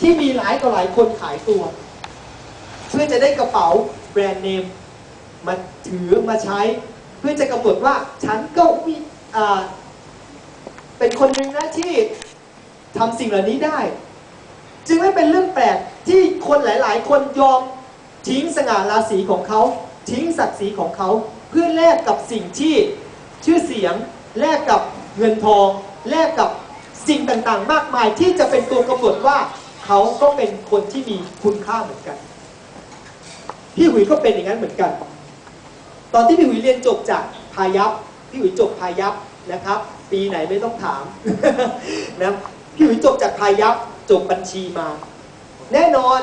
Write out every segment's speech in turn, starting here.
ที่มีหลายต่อหลายคนขายตัว เพื่อจะได้กระเป๋าแบรนด์เนมมาถือมาใช้ เพื่อจะกำหนดว่าฉันก็มีเป็นคนหนึ่งนะที่ทำสิ่งเหล่านี้ได้ จึงไม่เป็นเรื่องแปลกที่คนหลาย ๆ คนยอมทิ้งสง่าราศีของเขา ทิ้งศักดิ์ศรีของเขา เพื่อแลกกับสิ่งที่ชื่อเสียงแลกกับเงินทองแลกกับสิ่งต่าง ๆ มากมายที่จะเป็นตัวกำหนดว่า เขาก็เป็นคนที่มีคุณค่าเหมือนกัน พี่หุยก็เป็นอย่างนั้นเหมือนกัน ตอนที่พี่หุยเรียนจบจากพายัพพี่หุยจบพายัพนะครับ ปีไหนไม่ต้องถามนะพี่หุยจบจากพายัพจบบัญชีมา แน่นอน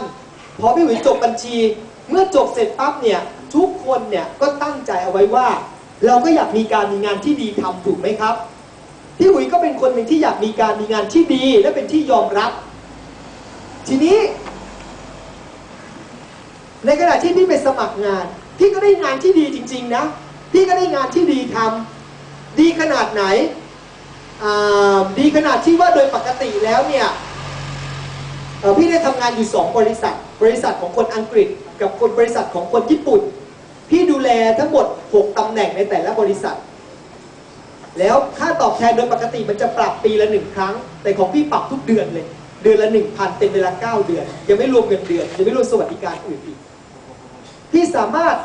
พอพี่หุยจบบัญชี เมื่อจบเสร็จปั๊บเนี่ยทุกคนเนี่ยก็ตั้งใจเอาไว้ว่า เราก็อยากมีการมีงานที่ดีทำถูกไหมครับพี่หุยก็เป็นคนหนึ่งที่อยากมีการมีงานที่ดี และเป็นที่ยอมรับ ทีนี้ ในขณะที่พี่ไปสมัครงาน พี่ก็ได้งานที่ดีจริง ๆ นะ พี่ก็ได้งานที่ดีทำดีขนาดไหน ดีขนาดที่ว่าโดยปกติแล้วเนี่ยพี่ได้ทำงานอยู่ 2 บริษัท บริษัทของคนอังกฤษ กับคนบริษัทของคนญี่ปุ่น พี่ดูแลทั้งหมด 6ตำแหน่งในแต่ละบริษัท แล้วค่าตอบแทนโดยปกติมันจะปรับปีละหนึ่งครั้ง แต่ของพี่ปรับทุกเดือนเลย เดือนละหนึ่งพันเป็นเวลาเก้าเดือน ยังไม่รวมเงินเดือน ยังไม่รวมสวัสดิการอื่นอีกพี่สามารถ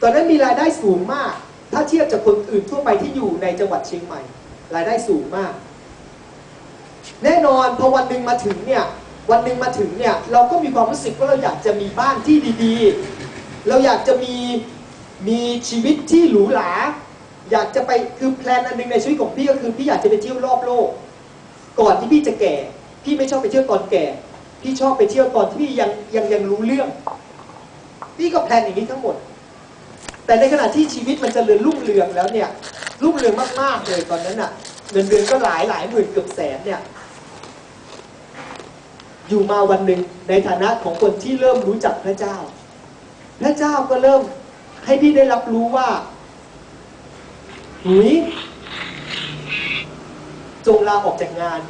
ตอนนั้นมีรายได้สูงมาก ถ้าเทียบจากคนอื่นทั่วไปที่อยู่ในจังหวัดเชียงใหม่ รายได้สูงมาก แน่นอนพอวันหนึ่งมาถึงเนี่ยวันหนึ่งมาถึงเนี่ยเราก็มีความรู้สึกว่าเราอยากจะมีบ้านที่ดีๆ เราอยากจะมีมีชีวิตที่หรูหราอยากจะไปคือแพลนอันหนึงในชีวิตของพี่ก็คือพี่อยากจะไปเที่ยวรอบโลก ก่อนที่พี่จะแก่ พี่ไม่ชอบไปเที่ยวตอนแก่ พี่ชอบไปเที่ยวตอนที่พี่ยังยังยังรู้เรื่อง พี่ก็แพลนอย่างนี้ทั้งหมด แต่ในขณะที่ชีวิตมันจเจริญรุ่งเรืองแล้วเนี่ย รุ่งเรืองมากๆเลยตอนนั้นอะเงินเดือนก็หลายหลายหมื่นเกือบแสนเนี่ย อยู่มาวันหนึ่งในฐานะของคนที่เริ่มรู้จักพระเจ้า พระเจ้าก็เริ่มให้พี่ได้รับรู้ว่าหุย จงลาออกจากงาน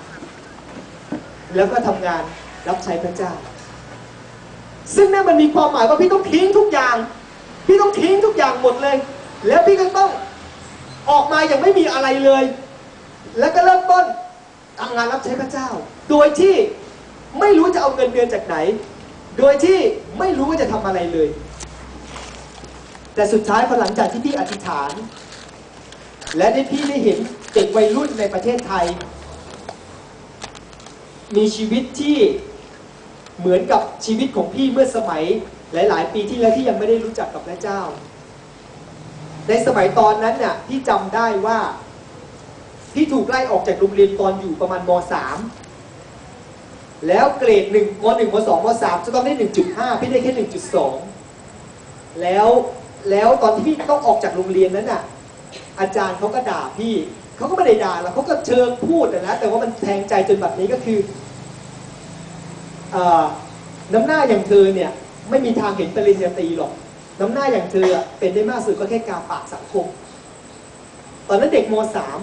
แล้วก็ทำงานรับใช้พระเจ้า ซึ่งนั่นมันมีความหมายว่าพี่ต้องทิ้งทุกอย่าง พี่ต้องทิ้งทุกอย่างหมดเลย แล้วพี่ก็ต้องออกมาอย่างไม่มีอะไรเลย แล้วก็เริ่มต้นทำงานรับใช้พระเจ้า โดยที่ไม่รู้จะเอาเงินเดือนจากไหน โดยที่ไม่รู้ว่าจะทำอะไรเลย แต่สุดท้ายพอหลังจากที่พี่อธิษฐาน และได้พี่ได้เห็น เด็กวัยรุ่นในประเทศไทย มีชีวิตที่เหมือนกับชีวิตของพี่เมื่อสมัยหลาย ๆ ปีที่แล้วที่ยังไม่ได้รู้จักกับพระเจ้า ในสมัยตอนนั้นน่ะพี่จำได้ว่าพี่ถูกไล่ออกจากโรงเรียนตอนอยู่ประมาณม .3 แล้วเกรด1ม .1 ม .2 ม .3 จะต้องได้ 1.5 พี่ได้แค่ 1.2 แล้วแล้วตอนที่พี่ต้องออกจากโรงเรียนนั้นน่ะอาจารย์เขาก็ด่าพี่ เขาก็ไม่ได้ด่าหรอกเขาก็เชิงพูดอะนะแต่ว่ามันแทงใจจนแบบนี้ก็คืออน้ำหน้าอย่างเธอเนี่ยไม่มีทางเห็นปริญญาตรีหรอก น้ำหน้าอย่างเธออะเป็นได้มากสุดก็แค่กาปากสังคม ตอนนั้นเด็กมสาม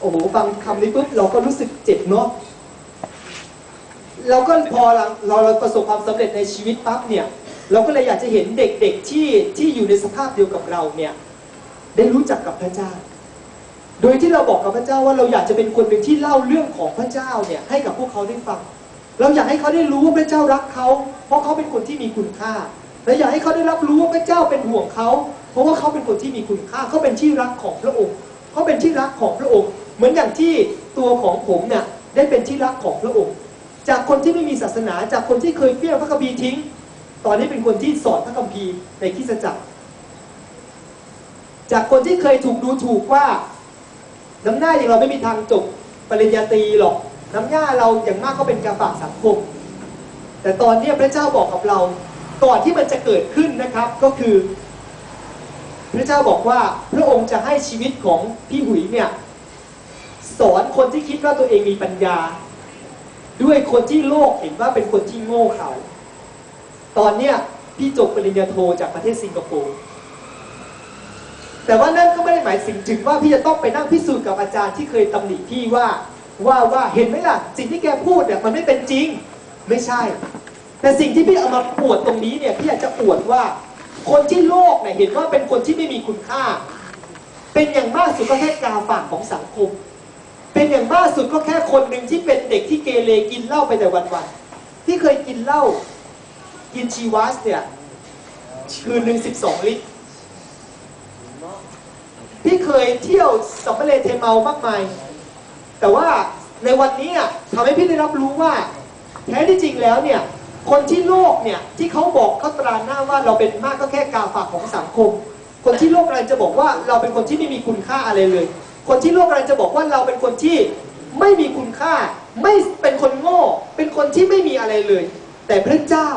โอ้โหฟังคำนี้ปุ๊บเราก็รู้สึกเจ็บเนาะเราก็พอเราเราเราประสบความสำเร็จในชีวิตปั๊บเนี่ย เราก็เลยอยากจะเห็นเด็กๆที่ที่อยู่ในสภาพเดียวกับเราเนี่ย ได้รู้จักกับพระเจ้า โดยที่เราบอกกับพระเจ้าว่าเราอยากจะเป็นคนหนึ่งที่เล่าเรื่องของพระเจ้าเนี่ยให้กับพวกเขาได้ฟัง เราอยากให้เขาได้รู้ว่าพระเจ้ารักเขา เพราะเขาเป็นคนที่มีคุณค่าและอยากให้เขาได้รับรู้ว่าพระเจ้าเป็นห่วงเขา เพราะว่าเขาเป็นคนที่มีคุณค่า เขาเป็นที่รักของพระองค์ เขาเป็นที่รักของพระองค์ เหมือนอย่างที่ตัวของผมเนี่ยได้เป็นที่รักของพระองค์ จากคนที่ไม่มีศาสนา จากคนที่เคยเฟี้ยงพระคัมภีร์ทิ้ง ตอนนี้เป็นคนที่สอนพระคัมภีร์ในคริสตจักร จากคนที่เคยถูกดูถูกว่า น้ำหน้าอย่างเราไม่มีทางจบปริญญาตรีหรอก น้ำหน้าเราอย่างมากก็เป็นกาฝากสังคม แต่ตอนนี้พระเจ้าบอกกับเราก่อนที่มันจะเกิดขึ้นนะครับก็คือ พระเจ้าบอกว่าพระองค์จะให้ชีวิตของพี่หุยเนี่ยสอนคนที่คิดว่าตัวเองมีปัญญา ด้วยคนที่โลกเห็นว่าเป็นคนที่โง่เขาตอนเนี้ยพี่จบปริญญาโทจากประเทศสิงคโปร์ แต่ว่านั่นก็ไม่ได้หมายถึงถึงว่าพี่จะต้องไปนั่งพิสูจน์กับอาจารย์ที่เคยตำหนิพี่ว่าว่าว่าเห็นไหมล่ะ สิ่งที่แกพูดเนี่ยมันไม่เป็นจริงไม่ใช่ แต่สิ่งที่พี่เอามาปวดตรงนี้เนี่ยพี่อยากจะปวดว่า คนที่โลกเนี่ยเห็นว่าเป็นคนที่ไม่มีคุณค่า เป็นอย่างมากสุดก็แค่กาฝากของสังคม เป็นอย่างมากสุดก็แค่คนหนึ่งที่เป็นเด็กที่เกเรกินเหล้าไปแต่วันๆที่เคยกินเหล้ากินชีวัสเนี่ยคืนหนึ่งสิบสองลิตร พี่เคยเที่ยวสัมภเรเทเมามากมาย แต่ว่าในวันนี้ทำให้พี่ได้รับรู้ว่า แท้ที่จริงแล้วเนี่ยคนที่โลกเนี่ยที่เขาบอกเขาตราหน้าว่าเราเป็นมากก็แค่กาฝากของสังคม คนที่โลกกำลังจะบอกว่าเราเป็นคนที่ไม่มีคุณค่าอะไรเลย คนที่โลกกำลังจะบอกว่าเราเป็นคนที่ไม่มีคุณค่า ไม่เป็นคนโง่ เป็นคนที่ไม่มีอะไรเลย แต่พระเจ้า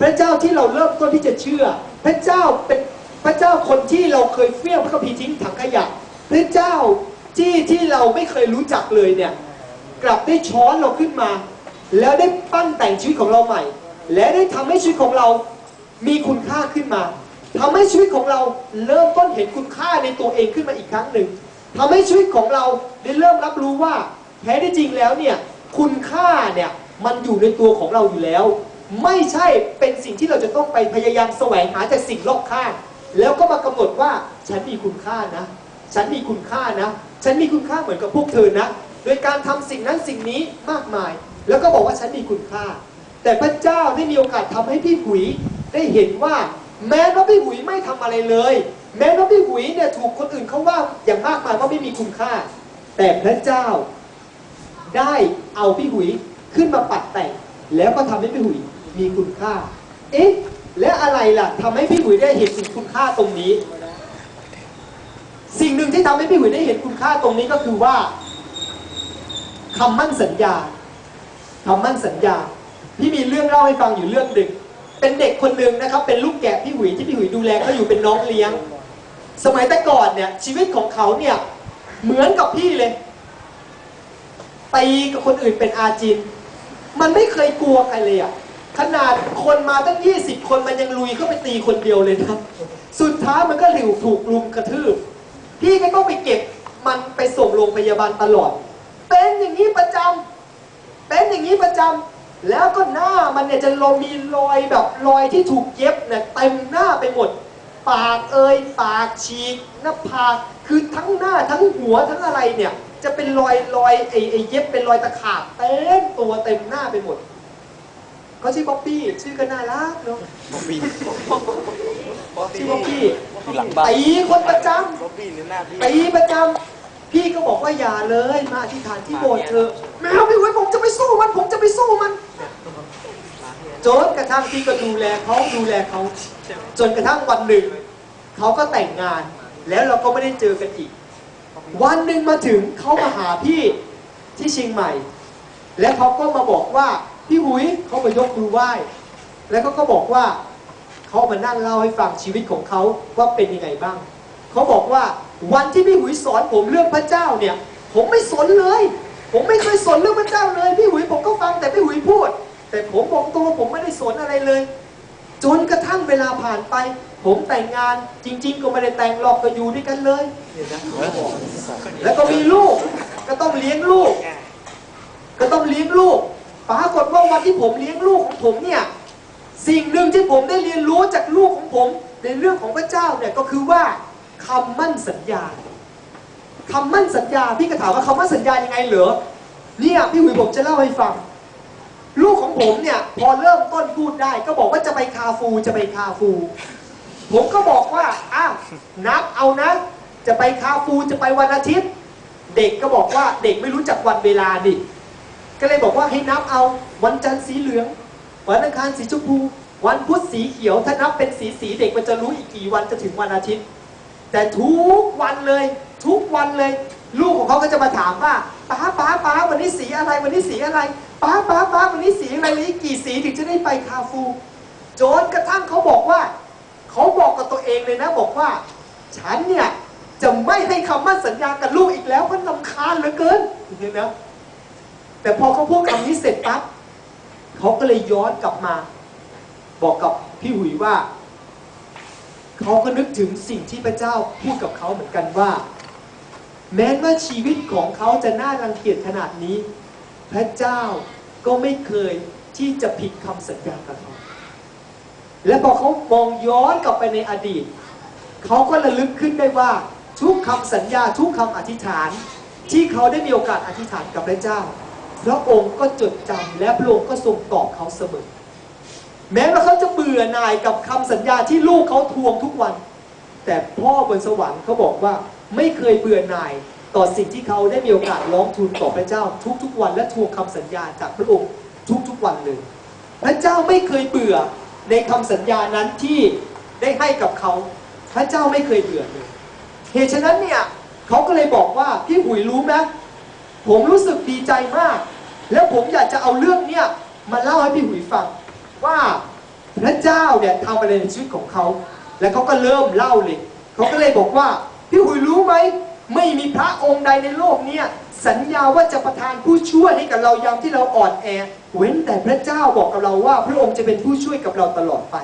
พระเจ้าที่เราเริ่มต้นที่จะเชื่อ พระเจ้าเป็น พระเจ้าคนที่เราเคยเฟี้ยงพระคัมภีร์ทิ้งถังขยะพระเจ้าที่ที่เราไม่เคยรู้จักเลยเนี่ยกลับได้ช้อนเราขึ้นมา แล้วได้ปั้นแต่งชีวิตของเราใหม่ และได้ทำให้ชีวิตของเรามีคุณค่าขึ้นมาทำให้ชีวิตของเราเริ่มต้นเห็นคุณค่าในตัวเองขึ้นมาอีกครั้งหนึ่งทำให้ชีวิตของเราได้เริ่มรับรู้ว่าแท้ที่จริงแล้วเนี่ยคุณค่าเนี่ยมันอยู่ในตัวของเราอยู่แล้ว ไม่ใช่เป็นสิ่งที่เราจะต้องไปพยายามแสวงหาจากสิ่งรอบข้าง แล้วก็มากำหนดว่าฉันมีคุณค่านะ ฉันมีคุณค่านะ ฉันมีคุณค่าเหมือนกับพวกเธอนะ โดยการทำสิ่งนั้นสิ่งนี้มากมาย แล้วก็บอกว่าฉันมีคุณค่า แต่พระเจ้าได้มีโอกาสทำให้พี่หุยได้เห็นว่า แม้ว่าพี่หุยไม่ทำอะไรเลย แม้ว่าพี่หุยเนี่ยถูกคนอื่นเขาว่าอย่างมากมายว่าไม่มีคุณค่า แต่พระเจ้าได้เอาพี่หุยขึ้นมาปัดแต่งแล้วก็ทำให้พี่หุยมีคุณค่า เอ๊ะ และอะไรล่ะทำให้พี่หุยได้เห็นถึงคุณค่าตรงนี้ สิ่งหนึ่งที่ทำให้พี่หุยได้เห็นคุณค่าตรงนี้ก็คือว่าคำมั่นสัญญาคำมั่นสัญญา พี่มีเรื่องเล่าให้ฟังอยู่เรื่องหนึ่งเป็นเด็กคนหนึ่งนะครับ เป็นลูกแกะพี่หุยที่พี่หุยดูแลเขาอยู่เป็นน้องเลี้ยง สมัยแต่ก่อนเนี่ยชีวิตของเขาเนี่ยเหมือนกับพี่เลยตีกับคนอื่นเป็นอาจิน มันไม่เคยกลัวใครเลยอะ ขนาดคนมาตั้ง 20 คนมันยังลุยเข้าไปตีคนเดียวเลยนะ สุดท้ายมันก็หลิวถูกลุมกระทืบ พี่ก็ต้องไปเก็บมันไปส่งโรงพยาบาลตลอด เป็นอย่างนี้ประจำเป็นอย่างนี้ประจำแล้วก็หน้ามันเนี่ยจะลงมีรอยแบบรอยที่ถูกเย็บเนี่ยเต็มหน้าไปหมด ปากเอยปากฉีกหน้าผากคือทั้งหน้าทั้งหัวทั้งอะไรเนี่ย จะเป็นรอยรอยไอ้ไอ้เย็บเป็นรอยตะขาบเต็มตัวเต็มหน้าไปหมด เขาชื่อบ๊อบบี้ชื่อก็น่ารักเนาะบ๊อบบี้ชื่อบ๊อบบี้อยู่หลังบ้านตีคนประจำบ๊อบบี้หรือหน้าพี่ตีประจำพี่ก็บอกว่าอย่าเลยมาที่ฐานที่โบสถ์เธอะแมวพี่ไว้ยผมจะไปสู้มัน ผมจะไปสู้มันจนกระทั่งพี่ก็ดูแลเขาดูแลเขาจนกระทั่งวันหนึ่งเขาก็แต่งงาน แล้วเราก็ไม่ได้เจอกันอีก วันหนึ่งมาถึงเขามาหาพี่ที่เชียงใหม่ และเขาก็มาบอกว่า พี่หุยเขามายกมือไหว้ แล้วก็ก็บอกว่าเขามานั่งเล่าให้ฟังชีวิตของเขาว่าเป็นยังไงบ้าง เขาบอกว่าวันที่พี่หุยสอนผมเรื่องพระเจ้าเนี่ย ผมไม่สนเลย ผมไม่เคยสนเรื่องพระเจ้าเลย พี่หุยผมก็ฟังแต่พี่หุยพูด แต่ผมบอกตัวผมไม่ได้สนอะไรเลย จนกระทั่งเวลาผ่านไป ผมแต่งงานจริง ๆ ก็ไม่ได้แต่งหรอกก็อยู่ด้วยกันเลยแล้วก็มีลูกก็ต้องเลี้ยงลูก ก็ต้องเลี้ยงลูก ปรากฏว่าวันที่ผมเลี้ยงลูกของผมเนี่ยสิ่งหนึ่งที่ผมได้เรียนรู้จากลูกของผม ในเรื่องของพระเจ้าเนี่ยก็คือว่าคำมั่นสัญญาคำมั่นสัญญาพี่ก็ถามว่าคำมั่นสัญญายังไงเหรอเนี่ยพี่หุยผมจะเล่าให้ฟัง ลูกของผมเนี่ยพอเริ่มต้นพูดได้ก็บอกว่าจะไปคาฟูจะไปคาฟู ผมก็บอกว่าอ้าวนับเอานะ จะไปคาฟูจะไปวันอาทิตย์ เด็กก็บอกว่าเด็กไม่รู้จักวันเวลาดิ ก็เลยบอกว่าให้นับเอาวันจันทร์สีเหลือง วันอังคารสีชมพู วันพุธสีเขียว ถ้านับเป็นสีสีเด็กมันจะรู้อีกกี่วันจะถึงวันอาทิตย์ แต่ทุกวันเลย ทุกวันเลย ลูกของเขาก็จะมาถามว่าป้าป้าป้าวันนี้สีอะไรวันนี้สีอะไรป้าป้าป้าวันนี้สีอะไรนี้กี่สีถึงจะได้ไปคาฟูจนกระทั่งเขาบอกว่า เขาบอกกับตัวเองเลยนะบอกว่า ฉันเนี่ยจะไม่ให้คำมั่นสัญญากับลูกอีกแล้วเพราะลำคาญเหลือเกินเห็นนะ แต่พอเขาพูดคำนี้เสร็จปั๊บเขาก็เลยย้อนกลับมา บอกกับพี่หุยว่าเขาก็นึกถึงสิ่งที่พระเจ้าพูดกับเขาเหมือนกันว่า แม้ว่าชีวิตของเขาจะน่ารังเกียจขนาดนี้ พระเจ้าก็ไม่เคยที่จะผิดคำสัญญากับเขาและพอเขามองย้อนกลับไปในอดีต เขาก็ระลึกขึ้นได้ว่าทุกคำสัญญาทุกคำอธิษฐาน ที่เขาได้มีโอกาสอธิษฐานกับพระเจ้า พระองค์ก็จดจำและพระองค์ก็ทรงตอบเขาเสมอ แม้ว่าเขาจะเบื่อหน่ายกับคำสัญญาที่ลูกเขาทวงทุกวัน แต่พ่อบนสวรรค์เขาบอกว่าไม่เคยเบื่อหน่ายต่อสิ่งที่เขาได้มีโอกาสร้องทูลต่อพระเจ้า ทุกๆวันและทวงคำสัญญาจากพระองค์ทุกๆวันเลยพระเจ้าไม่เคยเบื่อในคำสัญญานั้นที่ได้ให้กับเขา พระเจ้าไม่เคยเบื่อเลยเหตุฉะนั้นเนี่ยเขาก็เลยบอกว่าพี่หุยรู้ไหม ผมรู้สึกดีใจมาก แล้วผมอยากจะเอาเรื่องเนี้ยมาเล่าให้พี่หุยฟังว่าพระเจ้าเนี่ยทำอะไรในชีวิตของเขา แล้วเขาก็เริ่มเล่าเลยเขาก็เลยบอกว่าพี่หุยรู้ไหมไม่มีพระองค์ใดในโลกเนี่ยสัญญาว่าจะประทานผู้ช่วยให้กับเรายามที่เราอ่อนแอ เว้นแต่พระเจ้าบอกกับเราว่า พระองค์จะเป็นผู้ช่วยกับเราตลอดไป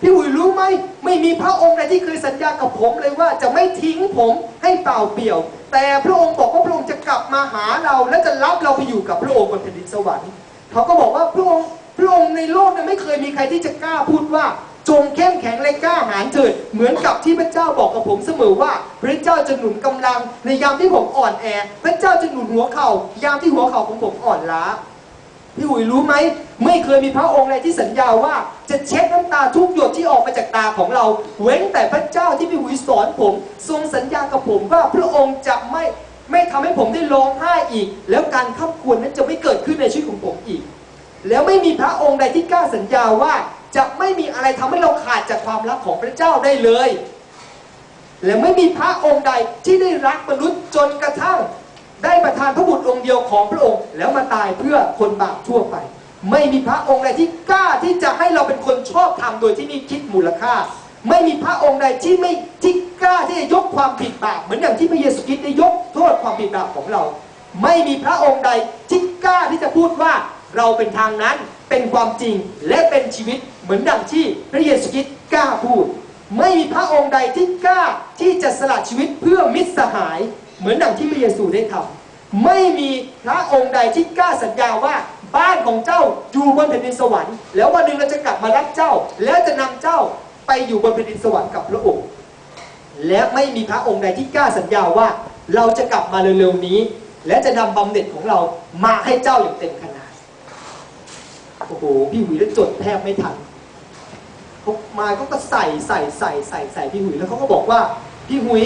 พี่หุยรู้ไหมไม่มีพระองค์ใดที่เคยสัญญากับผมเลยว่าจะไม่ทิ้งผมให้เปล่าเปลี่ยว แต่พระองค์บอกว่าพระองค์จะกลับมาหาเราและจะรับเราไปอยู่กับพระองค์บนแผ่นดินสวรรค์เขาก็บอกว่าพระองค์พระองค์ในโลกนี่ยไม่เคยมีใครที่จะกล้าพูดว่าจงเข้มแข็งและกล้าหาญเถิดเหมือนกับที่พระเจ้าบอกกับผมเสมอว่า พระเจ้าจะหนุนกำลังในยามที่ผมอ่อนแอ พระเจ้าจะหนุนหัวเข่ายามที่หัวเข่าของผมอ่อนล้า พี่อุ๋ยรู้ไหมไม่เคยมีพระองค์ใดที่สัญญาว่า จะเช็ดน้ำตาทุกหยดที่ออกมาจากตาของเรา เว้นแต่พระเจ้าที่พี่อุ๋ยสอนผม ทรงสัญญากับผมว่าพระองค์จะไม่ไม่ทำให้ผมได้ร้องไห้อีก แล้วการขับควรนั้นจะไม่เกิดขึ้นในชีวิตของผมอีก แล้วไม่มีพระองค์ใดที่กล้าสัญญาว่าจะไม่มีอะไรทำให้เราขาดจากความรักของพระเจ้าได้เลย และไม่มีพระองค์ใดที่ได้รักมนุษย์จนกระทั่ง ได้ประทานพระบุตรองค์เดียวของพระองค์ แล้วมาตายเพื่อคนบาปทั่วไป ไม่มีพระองค์ใดที่กล้าที่จะให้เราเป็นคนชอบธรรมโดยที่ไม่คิดมูลค่า ไม่มีพระองค์ใดที่ไม่ที่กล้าที่จะยกความผิดบาปเหมือนอย่างที่พระเยซูคริสต์ได้ยกโทษความผิดบาปของเรา ไม่มีพระองค์ใดที่กล้าที่จะพูดว่าเราเป็นทางนั้นเป็นความจริงและเป็นชีวิตเหมือนดังที่พระเยซูคริสต์กล้าพูด ไม่มีพระองค์ใดที่กล้าที่จะสละชีวิตเพื่อมิตรสหาย เหมือนดังที่พระเยซูได้ทำไม่มีพระองค์ใดที่กล้าสัญญาว่าบ้านของเจ้าอยู่บนแผ่นดินสวรรค์ แล้ววันหนึ่งเราจะกลับมารับเจ้า แล้วจะนำเจ้าไปอยู่บนแผ่นดินสวรรค์กับพระองค์ และไม่มีพระองค์ใดที่กล้าสัญญาว่าเราจะกลับมาเร็วๆนี้ และจะนำบำเหน็จของเรามาให้เจ้าอย่างเต็มขนาดโอ้โหพี่หุยแล้วจดแทบไม่ทันเขามาเขาก็ใส่ใส่ใส่ใส่ใส่พี่หุยแล้วเขาก็บอกว่า พี่หุย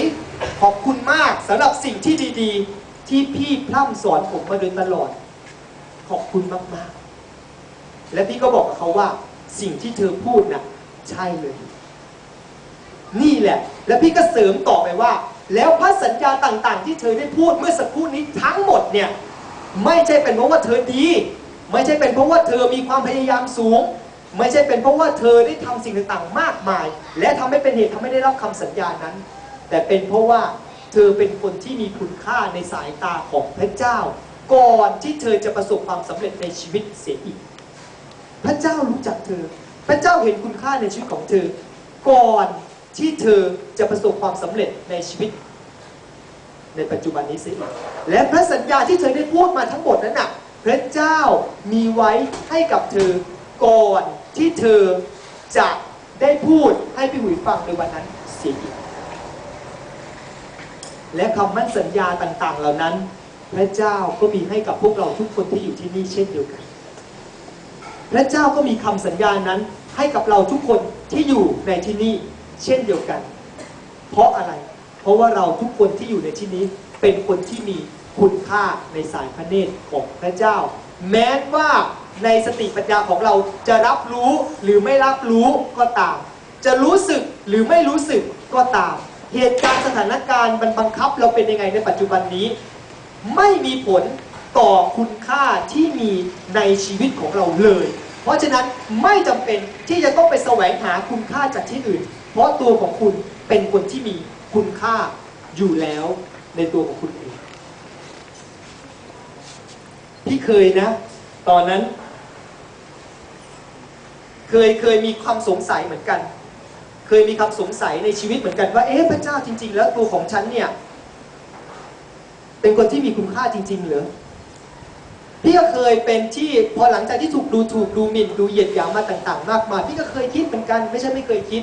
ขอบคุณมากสำหรับสิ่งที่ดีๆ ที่พี่พร่ำสอนผมมาโดยตลอด ขอบคุณมากๆ และพี่ก็บอกกับเขาว่า สิ่งที่เธอพูดน่ะใช่เลย นี่แหละ แล้วพี่ก็เสริมต่อไปว่า แล้วพระสัญญาต่างๆ ที่เธอได้พูดเมื่อสักครู่นี้ทั้งหมดเนี่ยไม่ใช่เป็นเพราะว่าเธอดี ไม่ใช่เป็นเพราะว่าเธอมีความพยายามสูง ไม่ใช่เป็นเพราะว่าเธอได้ทำสิ่งต่างๆ มากมาย และทำให้เป็นเหตุทำให้ได้รับคำสัญญานั้น แต่เป็นเพราะว่าเธอเป็นคนที่มีคุณค่าในสายตาของพระเจ้า ก่อนที่เธอจะประสบความสำเร็จในชีวิตเสียอีก พระเจ้ารู้จักเธอ พระเจ้าเห็นคุณค่าในชีวิตของเธอ ก่อนที่เธอจะประสบความสำเร็จในชีวิต ในปัจจุบันนี้เสิและพระสัญญาที่เธอได้พูดมาทั้งหมดนั้นน่ะพระเจ้ามีไว้ให้กับเธอก่อนที่เธอจะได้พูดให้พี่หุยฟังในวันนั้นเสียอีก และคำมั่นสัญญาต่างๆ เหล่านั้น พระเจ้าก็มีให้กับพวกเราทุกคนที่อยู่ที่นี่เช่นเดียวกัน พระเจ้าก็มีคำสัญญานั้นให้กับเราทุกคนที่อยู่ในที่นี่เช่นเดียวกัน เพราะอะไร เพราะว่าเราทุกคนที่อยู่ในที่นี้เป็นคนที่มีคุณค่าในสายพระเนตรของพระเจ้า แม้ว่าในสติปัญญาของเราจะรับรู้หรือไม่รับรู้ก็ตาม จะรู้สึกหรือไม่รู้สึกก็ตาม เหตุการณ์สถานการณ์มันบังคับเราเป็นยังไงในปัจจุบันนี้ ไม่มีผลต่อคุณค่าที่มีในชีวิตของเราเลย เพราะฉะนั้นไม่จำเป็นที่จะต้องไปแสวงหาคุณค่าจากที่อื่น เพราะตัวของคุณเป็นคนที่มีคุณค่าอยู่แล้วในตัวของคุณเองพี่เคยนะ ตอนนั้น เคยเคยมีความสงสัยเหมือนกัน เคยมีควาสงสัยในชีวิตเหมือนกันว่า เอ๊ะพระเจ้าจริง ๆ แล้วตัวของฉันเนี่ย เป็นคนที่มีคุณค่าจริง ๆ หรือพี่ก็เคยเป็นที่พอหลังจากที่ถูกดูถูกดูหมิ่นดูเหยียดหยามมาต่าง ๆ มากมายพี่ก็เคยคิดเหมือนกันไม่ใช่ไม่เคยคิด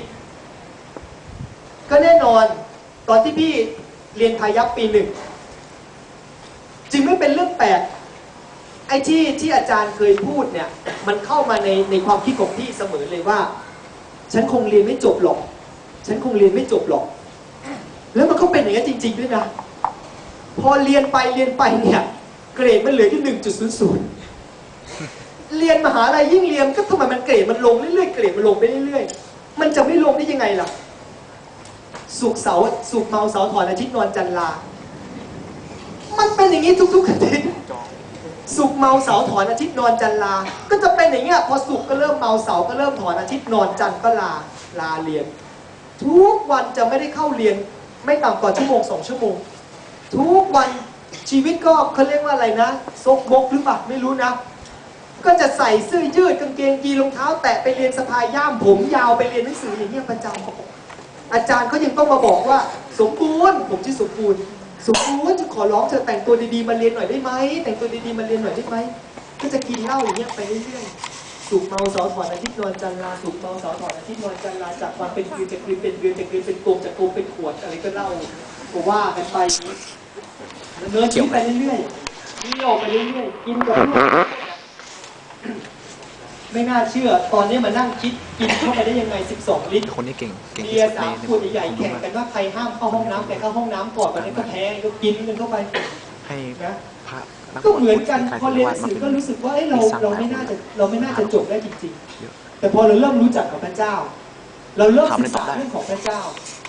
ก็แน่นอนตอนที่พี่เรียนพายัพปีหนึ่งจึงไม่เป็นเรื่องแปลกไอ้ที่ที่อาจารย์เคยพูดเนี่ย มันเข้ามาในในความคิดของพี่เสมอเลยว่า ฉันคงเรียนไม่จบหรอก ฉันคงเรียนไม่จบหรอก แล้วมันก็เป็นอย่างนั้นจริง ๆ ด้วยนะ พอเรียนไปเรียนไปเนี่ย เกรดมันเหลือที่หนึ่งจุดศูนย์ศูนย์เรียนมหาลัยยิ่งเรียนก็ทำไมมันเกรดมันลงเรื่อยๆเกรดมันลงไปเรื่อยๆ มันจะไม่ลงได้ยังไงล่ะ สุกเสาสุกเมาเสาถอนอาทิตย์นอนจันลา มันเป็นอย่างนี้ทุกๆอาทิตย์ สุกเมาเสาถอนอาทิตย์นอนจันลา ก็จะเป็นอย่างเงี้ยพอสุกก็เริ่มเมาเสาก็เริ่มถอนอาทิตย์นอนจันก็ลาลาเรียน ทุกวันจะไม่ได้เข้าเรียน ไม่ต่ำกว่าชั่วโมงสองชั่วโมง ทุกวันชีวิตก็เขาเรียกว่าอะไรนะซกบกหรือเปล่าไม่รู้นะ ก็จะใส่เสื้อยืดกางเกงยีรองเท้า แตะไปเรียนสะพายย่ามผมยาวไปเรียนหนังสืออย่างเงี้ยประจำอาจารย์เขายังต้องมาบอกว่า สมบูรณ์ผมชื่อสมบูรณ์ สมบูรณ์จะขอร้องเธอแต่งตัวดีๆมาเรียนหน่อยได้ไหมแต่งตัวดีๆมาเรียนหน่อยได้ไหมก็จะกินเหล้าอย่างเงี้ยไปเรื่อยๆ สุกเมาสาร์ถอนอาทิตย์นอนจันลาสุกเมาสาร์ถอนอาทิตย์นอนจันลาจากควันเป็นคืนจากคืนเป็นเดือนจากเดือนเป็นโกงจากโกงเป็นขวดอะไรก็เล่าก็ว่ากันไปเนินชีวิตไปเรื่อยๆเที่ยไปเรื่อยๆกินกับ ไม่น่าเชื่อ ตอนนี้มานั่งคิดกินเข้าไปได้ยังไง 12 ลิตรคนนี้เก่งเก่งเบีที่ยสุร์ดสามในขวดใหญ่ๆแข่งกันว่าใครห้ามเข้าห้องน้ำใครเข้าห้องน้ำก่อนวันนี้ก็แพ้ก็กินกันเข้าไปให้นะพระนักก็เหมือนกันบวชพอเรียนหนังสือก็รู้สึกว่าเอ้ยเราเราไม่น่าจะเราไม่น่าจะจบได้จริงๆ แต่พอเราเริ่มรู้จักกับพระเจ้า เราเริ่มศึกษาเรื่องของพระเจ้า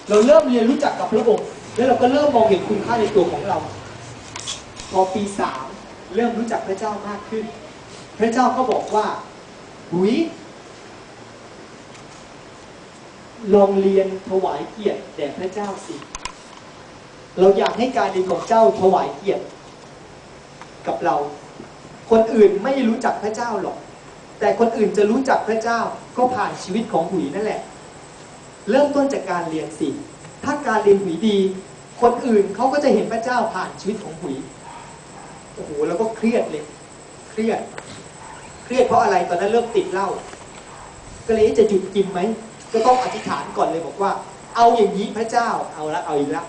เราเริ่มเรียนรู้จักกับพระองค์ แล้วเราก็เริ่มมองเห็นคุณค่าในตัวของเรา พอปีสามเริ่มรู้จักพระเจ้ามากขึ้น พระเจ้าก็บอกว่า หุยลองเรียนถวายเกียรติแด่พระเจ้าสิ เราอยากให้การเรียนของเจ้าถวายเกียรติกับเรา คนอื่นไม่รู้จักพระเจ้าหรอก แต่คนอื่นจะรู้จักพระเจ้าก็ผ่านชีวิตของหุยนั่นแหละ เริ่มต้นจากการเรียนสิ ถ้าการเรียนหุยดี คนอื่นเขาก็จะเห็นพระเจ้าผ่านชีวิตของหุย โอ้โห แล้วก็เครียดเลย เครียด รียดเพราะอะไรตอนนั้นเริ่มติดเหล้าก็เลยจะหยุดกินไหมก็ต้องอธิษฐานก่อนเลยบอกว่า เอาอย่างนี้พระเจ้าเอาละเอาอีกละ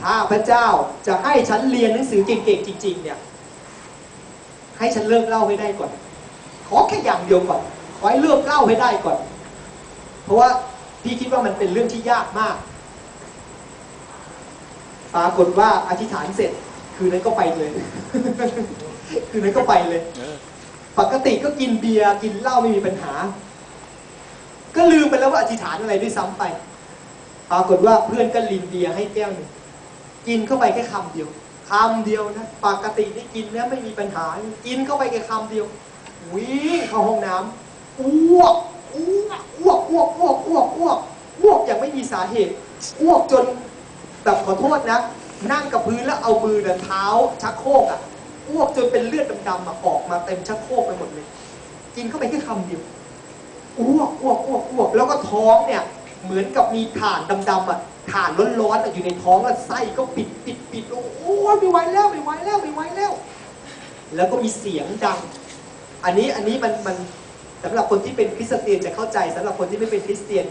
ถ้าพระเจ้าจะให้ฉันเรียนหนังสือเก่งๆจริง ๆ เนี่ย ให้ฉันเลิกเล้าให้ได้ก่อน ขอแค่อย่างเดียวก่อนขอให้เลิกเล้าให้ได้ก่อน เพราะว่าพี่คิดว่ามันเป็นเรื่องที่ยากมากปรากฏว่าอธิษฐานเสร็จ คืนนั้นก็ไปเลย คืนนั้นก็ไปเลย ปกติก็กินเบียร์กินเหล้าไม่มีปัญหา ก็ลืมไปแล้วว่าอธิษฐานอะไรด้วยซ้ำไป ปรากฏว่าเพื่อนก็ลินเบียร์ให้แก้วหนึ่งกินเข้าไปแค่คำเดียวคำเดียวนะปกติที่กินเนี่ยไม่มีปัญหา กินเข้าไปแค่คำเดียววิ่งเข้าห้องน้ำอ้วกอ้วกอ้วกอ้วกอ้วกอ้วกอ้วกอ้วกอย่างไม่มีสาเหตุอ้วกจนแบบขอโทษนะ นั่งกับพื้นแล้วเอามือเนี่ยเท้าชักโครกอะ วกจนเป็นเลือดดำๆอออกมาเต็มชักโครกไปหมดเลย กินเข้าไปแค่คำเดียวอ้วกอ้วกอ้วกอ้วกแล้วก็ท้องเนี่ยเหมือนกับมีถ่านดำๆอะถ่านร้อนๆอะอยู่ในท้องแล้วไส้ก็ปิดปิดปิดโอ้โหไม่ไหวแล้วไม่ไหวแล้วไม่ไหวแล้ว แล้วก็มีเสียงดัง อันนี้อันนี้มันมันสำหรับคนที่เป็นคริสเตียนจะเข้าใจสำหรับคนที่ไม่เป็นคริสเตียน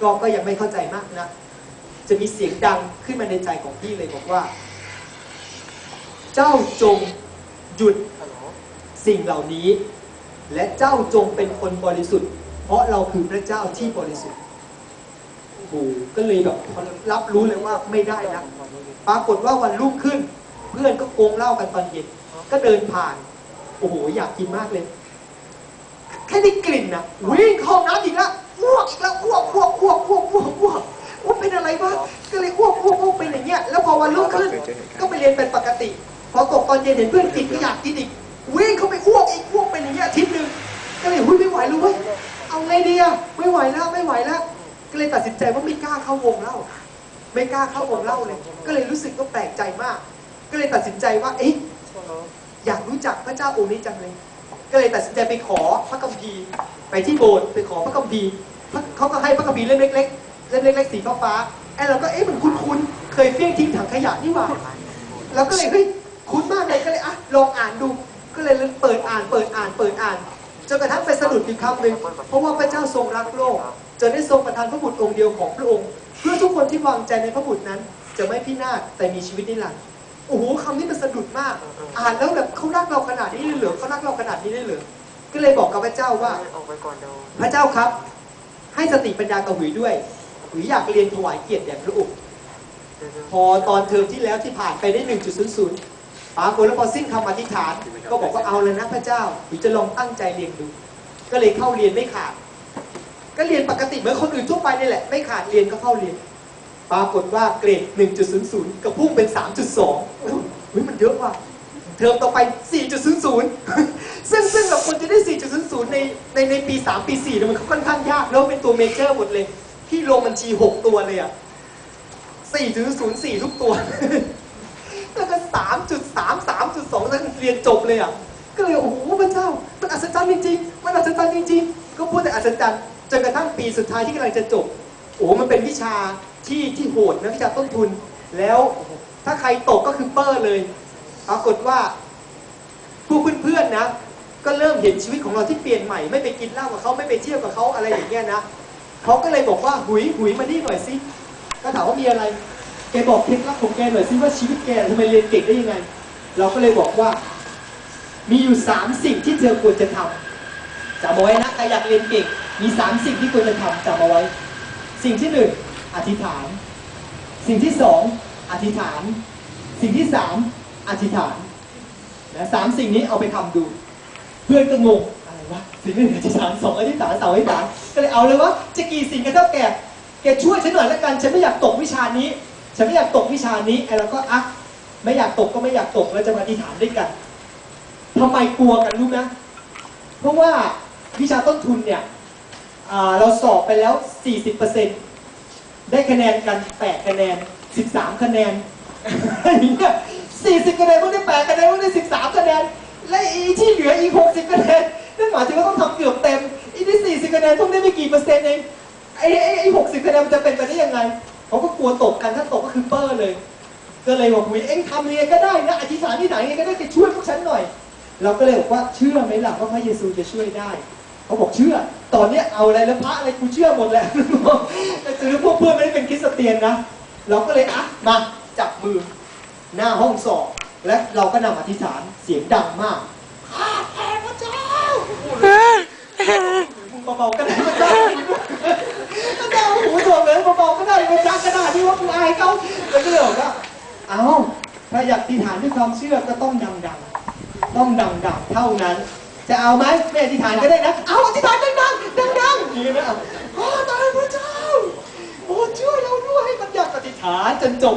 ก็ก็ยังไม่เข้าใจมากนะจะมีเสียงดังขึ้นมาในใจของพี่เลยบอกว่า เจ้าจง หยุดสิ่งเหล่านี้ และเจ้าจงเป็นคนบริสุทธิ์ เพราะเราคือพระเจ้าที่บริสุทธิ์โอ้โหก็เลยแบบรับรู้เลยว่าไม่ได้นะปรากฏว่าวันรุ่งขึ้น เพื่อนก็โกงเหล้ากันตอนเย็นก็เดินผ่าน โอ้โหอยากกินมากเลย แค่ได้กลิ่นนะวิ่งเข้าห้องน้ำอีกแล้วอ้วกอีกแล้วอ้วกอ้วกอ้วกอ้วกอ้วกอ้วกอ้วกเป็นอะไรวะก็เลยอ้วกอ้วกอ้วกเป็นอย่างเงี้ยแล้วพอวันรุ่งขึ้น ก็ไปเรียนเป็นปกติ พอตกตอนเย็นเห็นเพื่อนกินก็อยากกินอีกวิ่งเข้าไปอ้วกอีกอ้วกเป็นอย่างเงี้ยอาทิตย์หนึ่งก็เลยหุ้ยไม่ไหวเลยเว้ยเอาไงดีอะไม่ไหวแล้วไม่ไหวแล้ว ก็เลยตัดสินใจว่าไม่กล้าเข้าวงเล่าไม่กล้าเข้าวงเล่าเลย ก็เลยรู้สึกว่าแปลกใจมาก ก็เลยตัดสินใจว่าเอ๊ะอยากรู้จักพระเจ้าองค์นี้จังเลย ก็เลยตัดสินใจไปขอพระคัมภีร์ไปที่โบสถ์ไปขอพระคัมภีร์เขาก็ให้พระคัมภีร์เล่มเล็กๆเล่มเล็กๆสีฟ้าๆไอ้เราก็เอ๊ะมันคุ้นๆเคยเฟี้ยงทิ้งถังขยะนี่หว่าเราก็เลยเฮ้ย คุ้นมากเลยก็เลยอะลองอ่านดู ก็เลยเปิดอ่านเปิดอ่านเปิดอ่านจนกระทั่งไปสะดุดอีกคำหนึ่งเพราะว่าพระเจ้าทรงรักโลกจนได้ทรงประทานพระบุตรองค์เดียวของพระองค์ เพื่อทุกคนที่วางใจในพระบุตรนั้น จะไม่พินาศแต่มีชีวิตนิรันดร์โอ้โหคำนี้มันสะดุดมาก อ่านแล้วแบบเขารักเราขนาดนี้เลยเหรอเขารักเราขนาดนี้เลยเหรอก็เลยบอกกับพระเจ้าว่าพระเจ้าครับ ให้สติปัญญากับหุยด้วยหุยอยากเรียนถวายเกียรติแด่พระองค์พอตอนเทอมที่แล้วที่ผ่านไปได้ 1.00 ปรากฏแล้วพอสิ้นคำอธิษฐาน ก็บอกว่าเอาเลยนะพระเจ้าหุยจะลองตั้งใจเรียนดู ก็เลยเข้าเรียนไม่ขาด ก็เรียนปกติเหมือนคนอื่นทั่วไปนี่แหละ ไม่ขาดเรียนก็เข้าเรียน ปรากฏว่าเกรด 1.00กระพุ่งเป็น 3.2เฮ้ยมันเยอะว่ะเทอมต่อไป 4.00 ซึ่งซึ่งเราควรจะได้ 4.00 ในในในปี 3 ปี4เนี่ยมันค่อนข้างยากแล้วเป็นตัวเมเจอร์หมดเลย ที่ลงบัญชี6ตัวเลยอะ4.04 ทุกตัว แล้วก็3.3 3.2นั้นเรียนจบเลยอะก็เลยโอ้โหพระเจ้ามันอัศจรรย์จริงๆมันอัศจรรย์จริงๆก็พูดแต่อัศจรรย์จนกระทั่งปีสุดท้ายที่กำลังจะจบโอ้โหมันเป็นวิชาที่ที่โหดนะวิชาต้นทุน แล้วถ้าใครตกก็คือเปอร์เลยปรากฏว่าพวกเพื่อนๆนะ ก็เริ่มเห็นชีวิตของเราที่เปลี่ยนใหม่ ไม่ไปกินเหล้ากับเขาไม่ไปเที่ยวกับเขาอะไรอย่างเงี้ยนะเขาก็เลยบอกว่าหุยหุยมานี่หน่อยสิก็ถามว่ามีอะไร กบอกเคล็ดลับของแกหน่อยสิว่าชีวิตแกทำไมเรียนเก่งได้ยังไง เราก็เลยบอกว่า มีอยู่สามสิ่งที่เธอควรจะทำจำเอาไว้นะใครอยากเรียนเก่ง มีสามสิ่งที่ควรจะทำจำเอาไว้ สิ่งที่หนึ่งอธิษฐาน สิ่งที่สองอธิษฐาน สิ่งที่สามอธิษฐานนะสามสิ่งนี้เอาไปทำดู เพื่อนก็งงอะไรวะสิ่งหนึ่งอธิษฐานสองอธิษฐานสามอธิษฐานก็เลยเอาเลยว่าจะกี่สิ่งกันเท่าแก่แกช่วยฉันหน่อยละกันฉันไม่อยากตกวิชานี้ ฉันไม่อยากตกวิชานี้ไอ้เราก็อะไม่อยากตกก็ไม่อยากตกเราจะมาอธิษฐานด้วยกันทำไมกลัวกันรู้นะเพราะว่าวิชาต้นทุนเนี่ยเราสอบไปแล้ว 40%ได้คะแนนกัน 8 คะแนน 13 คะแนนอย่างเงี้ย40 คะแนนพวกได้ 8 คะแนนพวกได้ 13 คะแนน และอีที่เหลืออีก 60 คะแนนนั่นหมายถึงว่าต้องทำเกือบเต็มอีที่ 40 คะแนนพวกได้ไม่กี่เปอร์เซ็นต์เองไอ้ไอ้ไอ้60คะแนนมันจะเป็นไปได้ยังไง เขาก็กลัวตกกันถ้าตกก็คือเปอร์เลย ก็เลยบอกวิเอ็งทำยังไงก็ได้นะอธิษฐานที่ไหนยังไงก็ได้ไปช่วยพวกฉันหน่อย เราก็เลยบอกว่าเชื่อไหมล่ะว่าพระเยซูจะช่วยได้เขาบอกเชื่อ ตอนเนี้ยเอาอะไรแล้วพระอะไรกูเชื่อหมดแหละแต่ถือพวกเพื่อนไม่ได้เป็นคริสเตียนนะเราก็เลยอะมาจับมือหน้าห้องสอบ และเราก็นำอธิษฐานเสียงดังมากข้าแต่พระเจ้ามึงเบาๆก็ได้พระเจ้า พระเจ้าหูโดดเลยบอกก็ได้พระเจ้าก็ได้ที่ว่ากูอายเขาแล้วก็เลยบอกว่าเอ้าถ้าอยากติฐานด้วยความเชื่อก็ต้องดังๆ ต้องดังๆ เท่านั้น จะเอาไหมไม่อธิษฐานก็ได้นะ เอาอธิษฐานดังๆ ดังๆอย่างนี้นะเอาโอ้ตายพระเจ้า โอ้ช่วยเราด้วยมันอยากอธิษฐานจนจบ